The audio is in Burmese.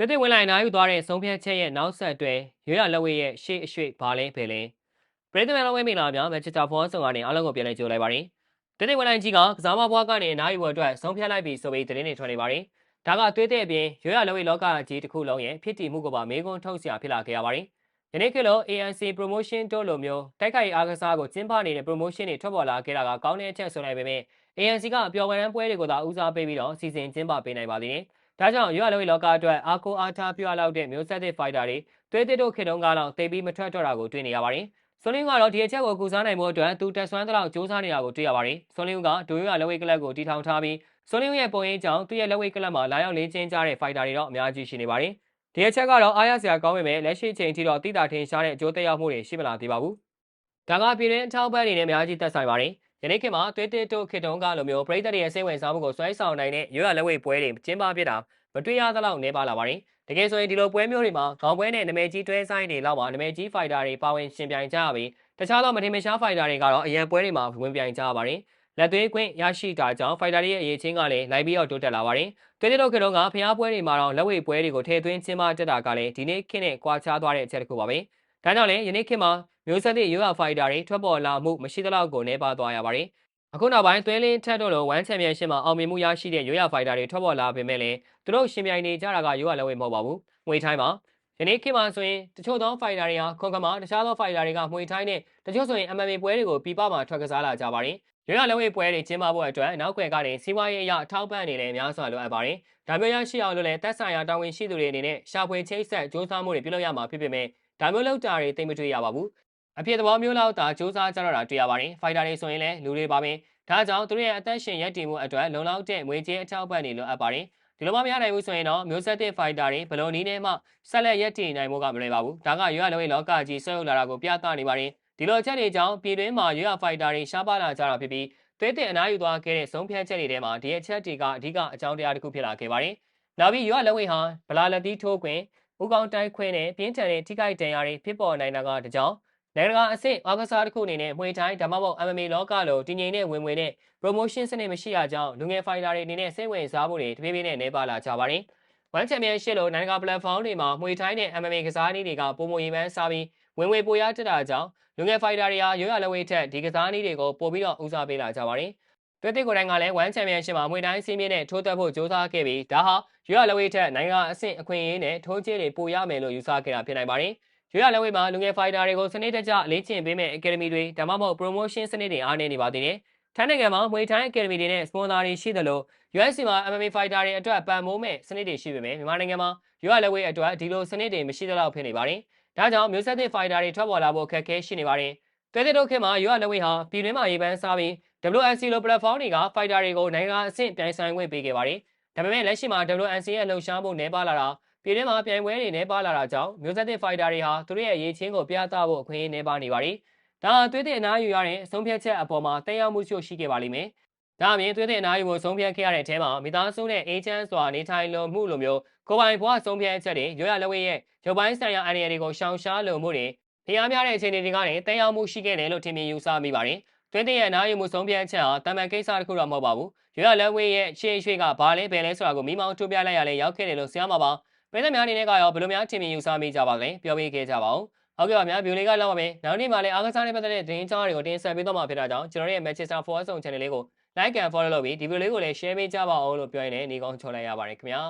တွဲတွဲဝင်လိုက်နိုင်ယူသွားတဲ့ဆုံးဖြတ်ချက်ရဲ့နောက်ဆက်တွဲရွေးရလက်ဝဲရဲ့ရှေ့အရွှေ့ဘာလဲဖယ်လဲပရိသတ်များလုံးဝမင်္ဂလာများမက်ချတာဖောဆောင်ကနေအားလုံးကိုပြန်လည်ကြိုလိုက်ပါရစေတွဲတွဲဝင်လိုက်ကြီးကကစားမဘွားကနေအနားယူဖို့အတွက်ဆုံးဖြတ်လိုက်ပြီဆိုပြီးသတင်းတွေထွက်နေပါရစေဒါကသွေးတဲ့အပြင်ရွေးရလက်ဝဲလောကကြီးတစ်ခုလုံးရဲ့ဖြစ်တည်မှုကပါမေးခွန်းထုတ်စရာဖြစ်လာခဲ့ရပါတယ်ယနေ့ခေတ်လို့ ANC promotion တို့လိုမျိုးတိုက်ခိုက်အားကစားကိုကျင်းပနေတဲ့ promotion တွေထွက်ပေါ်လာခဲ့တာကကောင်းတဲ့အချက်ဆိုလိုက်ပေမဲ့ ANC ကအပျော်ဝမ်းပွဲတွေကိုသာဦးစားပေးပြီးတော့စီစဉ်ကျင်းပပေးနိုင်ပါသေးတယ်။ ဒါကြောင့်ရွေးရလုံးလောကအတွက်အားကိုအားထားပြရလောက်တဲ့မျိုးဆက်သစ်ဖိုက်တာတွေသွေးသစ်တို့ခေတုံးကတော့တိတ်ပြီးမထွက်တော့တာကိုတွေ့နေရပါတယ်။ဆွန်လင်းကတော့ဒီအချက်ကိုကူစားနိုင်မှုအတွက်သူတက်ဆွမ်းတဲ့လောက်စူးစမ်းနေတာကိုတွေ့ရပါတယ်။ဆွန်လင်းကဒိုရွေးရလက်ဝဲကလပ်ကိုတီထောင်ထားပြီးဆွန်လင်းရဲ့ပုံရိပ်ကြောင့်သူ့ရဲ့လက်ဝဲကလပ်မှာလာရောက်လေ့ကျင့်ကြတဲ့ဖိုက်တာတွေတော့အများကြီးရှိနေပါတယ်။ဒီအချက်ကတော့အားရစရာကောင်းပေမဲ့လက်ရှိချိန်ထိတော့တိတာထင်ရှားတဲ့အကျိုးသက်ရောက်မှုတွေရှိမလာသေးပါဘူး။ဒါကပြည်တွင်းအထောက်ပံ့အနေနဲ့အများကြီးသက်ဆိုင်ပါတယ်။ ယနေ့ခေတ်မှာသွေးတစ်တို့ခေတုံးကလိုမျိုးပြည်သက်တွေရဲ့စိတ်ဝင်စားမှုကိုစွဲဆောင်နိုင်တဲ့ရွေးရလက်ဝဲပွဲတွေကျင်းပပြတာမတွေ့ရသလောက်နေပါလာပါတယ်။တကယ်ဆိုရင်ဒီလိုပွဲမျိုးတွေမှာခေါင်းပွဲနဲ့နမဲကြီးတွဲဆိုင်တွေလောက်မှာနမဲကြီးဖိုက်တာတွေပါဝင်ရှင်ပြိုင်ကြရပြီးတခြားသောမထင်မရှားဖိုက်တာတွေကတော့အရန်ပွဲတွေမှာဝင်ပြိုင်ကြရပါတယ်။လက်သွေးခွင့်ရရှိတာကြောင့်ဖိုက်တာတွေရဲ့အရေးချင်းကလည်းလိုက်ပြီးတော့တိုးတက်လာပါတယ်။သွေးတို့ခေတုံးကဖျားပွဲတွေမှာတော့လက်ဝဲပွဲတွေကိုထည့်သွင်းကျင်းပတက်တာကလည်းဒီနေ့ခေတ်နဲ့ကွာခြားသွားတဲ့အချက်တစ်ခုပါပဲ။ဒါကြောင့်လည်းယနေ့ခေတ်မှာ မျိုးဆက်သစ်ရွေးဖိုက်တာတွေထွက်ပေါ်လာမှုမရှိသလောက်ကိုနေပါသွားရပါတယ်။အခုနောက်ပိုင်းသွေးလင်းထက်တို့လိုဝမ်ချန်ပီယံရှစ်မှာအောင်မြင်မှုရရှိတဲ့ရိုးရဖိုက်တာတွေထွက်ပေါ်လာပေမဲ့လည်းသူတို့ရှင်ပြိုင်နေကြတာကရိုးရလက်ဝဲမဟုတ်ပါဘူး။ငွေထိုင်းမှာယနေ့ခေတ်မှာဆိုရင်တချို့သောဖိုက်တာတွေဟာခွန်ကမှာတခြားသောဖိုက်တာတွေကငွေထိုင်းနဲ့တချို့ဆိုရင် MMA ပွဲတွေကိုပြပမှာထွက်ကစားလာကြပါတယ်။ရိုးရလက်ဝဲပွဲတွေကျင်းပဖို့အတွက်နောက်ွယ်ကနေစီးပွားရေးအရအထောက်ပံ့နေလည်းများစွာလိုအပ်ပါတယ်။ဒါမျိုးရရှိအောင်လို့လည်းတက်ဆိုင်ရာတာဝန်ရှိသူတွေအနေနဲ့ရှာဖွေချိတ်ဆက်စ조사မှုတွေပြုလုပ်ရမှာဖြစ်ပေမဲ့ဒါမျိုးလောက်တာတွေတိတ်မတွေ့ရပါဘူး။ အဖြစ်သဘောမျိုးလောက်တာစ조사ကြတော့တာတွေ့ရပါတယ်။ဖိုက်တာတွေဆိုရင်လည်းလူတွေပါပဲ။ဒါကြောင့်သူတို့ရဲ့အသက်ရှင်ရပ်တည်မှုအတွက်လုံလောက်တဲ့ငွေကြေးအထောက်ပံ့တွေလိုအပ်ပါတယ်။ဒီလိုမှမရနိုင်ဘူးဆိုရင်တော့မျိုးဆက်တဲ့ဖိုက်တာတွေဘယ်လိုနည်းနဲ့မှဆက်လက်ရပ်တည်နိုင်မှုကမလွယ်ပါဘူး။ဒါကရွေးရလုံးရဲ့လောကကြီးဆွဲရောက်လာတာကိုပြသနေပါတယ်။ဒီလိုအချက်တွေကြောင့်ပြည်တွင်းမှာရွေးရဖိုက်တာတွေရှားပါလာကြတာဖြစ်ပြီးသွေးတဲ့အနားယူသွားခဲ့တဲ့ဆုံးဖြတ်ချက်တွေထဲမှာဒီအချက်တွေကအဓိကအကြောင်းတရားတစ်ခုဖြစ်လာခဲ့ပါတယ်။နောက်ပြီးရွေးရလုံးဝဟာဗလာလက်တီးထိုးခွင့်ဥကောင်းတိုက်ခွင့်နဲ့ပြင်းထန်တဲ့ထိခိုက်ဒဏ်ရာတွေဖြစ်ပေါ်နိုင်တာကတကြောင် နိုင်ငံတကာအဆင့်အားကစားတစ်ခုအနေနဲ့မှွေတိုင်းဒါမှမဟုတ် MMA လောကလိုတည်ငြိမ်တဲ့ဝင်ဝင်နဲ့ promotion စနစ်မရှိရကြောင်းလူငယ်ဖိုင်တာတွေအနေနဲ့စိတ်ဝင်စားမှုတွေတပြေးပြေးနဲ့နေပါလာကြပါတယ်။ One Championship လိုနိုင်ငံတကာ platform တွေမှာမှွေတိုင်းနဲ့ MMA ကစားနည်းတွေကပုံမရေးပန်းစားပြီးဝင်ဝင်ပိုရတက်တာကြောင့်လူငယ်ဖိုင်တာတွေဟာရိုးရလက်ဝဲထက်ဒီကစားနည်းတွေကိုပို့ပြီးတော့ဦးစားပေးလာကြပါတယ်။တွဲတစ်ကိုယ်တိုင်ကလည်း One Championship မှာမှွေတိုင်းစီးမြင့်နဲ့ထိုးတက်ဖို့ကြိုးစားခဲ့ပြီးဒါဟာရိုးရလက်ဝဲထက်နိုင်ငံအဆင့်အခွင့်အရေးနဲ့ထိုးချေးတွေပိုရမယ်လို့ယူဆခဲ့တာဖြစ်နိုင်ပါတယ်။ ရွေးရလက်ဝဲမှာလူငယ်ဖိုင်တာတွေကိုစနစ်တကျလေ့ကျင့်ပေးမဲ့ Academy တွေဒါမှမဟုတ် promotion စနစ်တွေအားနည်းနေပါသေးတယ်။ထိုင်းနိုင်ငံမှာမွေထိုင်း Academy တွေနဲ့ sponsor တွေရှိသလို USC မှာ MMA fighter တွေအတွက်ပံ့ပိုးမဲ့စနစ်တွေရှိပေမဲ့မြန်မာနိုင်ငံမှာရွေးရလက်ဝဲအတွက်ဒီလိုစနစ်တွေမရှိသလောက်ဖြစ်နေပါတယ်။ဒါကြောင့်မျိုးဆက်သစ် fighter တွေထွက်ပေါ်လာဖို့ခက်ခဲရှိနေပါတယ်။တဲတဲ့တို့ခေတ်မှာရွေးရလက်ဝဲဟာပြည်တွင်းမှာရေးပန်းစားပြီး WNC လို platform တွေက fighter တွေကိုနိုင်ငံအဆင့်ပြိုင်ဆိုင်ခွင့်ပေးခဲ့ပါတယ်။ဒါပေမဲ့လက်ရှိမှာ WNC ရဲ့လှုပ်ရှားမှုနှဲပါလာတာ ပြည်တွင်းမှာပြိုင်ပွဲတွေနဲ့ပါလာတာကြောင့်မျိုးဆက်သစ်ဖိုက်တာတွေဟာသူတို့ရဲ့ရေးချင်းကိုပြသဖို့အခွင့်အရေးနဲ့ပါနေပါပြီ။ဒါဟာသွေးတဲ့အနားယူရတဲ့အဆုံးဖြတ်ချက်အပေါ်မှာတက်ရောက်မှုရှိရှိခဲ့ပါလိမ့်မယ်။ဒါအပြင်သွေးတဲ့အနားယူဖို့ဆုံးဖြတ်ခဲ့ရတဲ့အထဲမှာမိသားစုနဲ့အေဂျင့်စွာနေထိုင်လုံမှုလိုမျိုးကိုပိုင်ဘဝဆုံးဖြတ်ချက်တွေရွရလက်ဝဲရဲ့ရုပ်ပိုင်းဆိုင်ရာအန္တရာယ်တွေကိုရှောင်ရှားလုံမှုတွေဖျားများတဲ့အခြေအနေတွေကနေတက်ရောက်မှုရှိခဲ့တယ်လို့ထင်မြင်ယူဆမိပါတယ်။သွေးတဲ့ရဲ့အနားယူမှုဆုံးဖြတ်ချက်ဟာတမန်ကိစ္စတစ်ခုတော့မဟုတ်ပါဘူး။ရွရလက်ဝဲရဲ့ရှေ့ရွှေကဘာလဲဘယ်လဲဆိုတာကိုမိမောင်းထုတ်ပြလိုက်ရလဲရောက်ခဲ့တယ်လို့ဆရာမပါ။ ပြည်သက်များအနေနဲ့ကရောဘယ်လိုများထင်မြင်ယူဆမိကြပါလဲပြောပြခဲ့ကြပါဦးဟုတ်ကဲ့ပါဗျာဗီဒီယိုလေးကလောက်ပါမယ်နောက်နေ့မှလည်းအားကစားနဲ့ပတ်သက်တဲ့သတင်းကြားတွေကိုတင်ဆက်ပေးတော့မှာဖြစ်တာကြောင့်ကျွန်တော်ရဲ့ Manchester Forward ဆောင် channel လေးကို like and follow လုပ်ပြီးဒီဗီဒီယိုလေးကိုလည်း share ပေးကြပါဦးလို့ပြောရင်းနဲ့နေကောင်းချော်လိုက်ရပါတယ်ခင်ဗျာ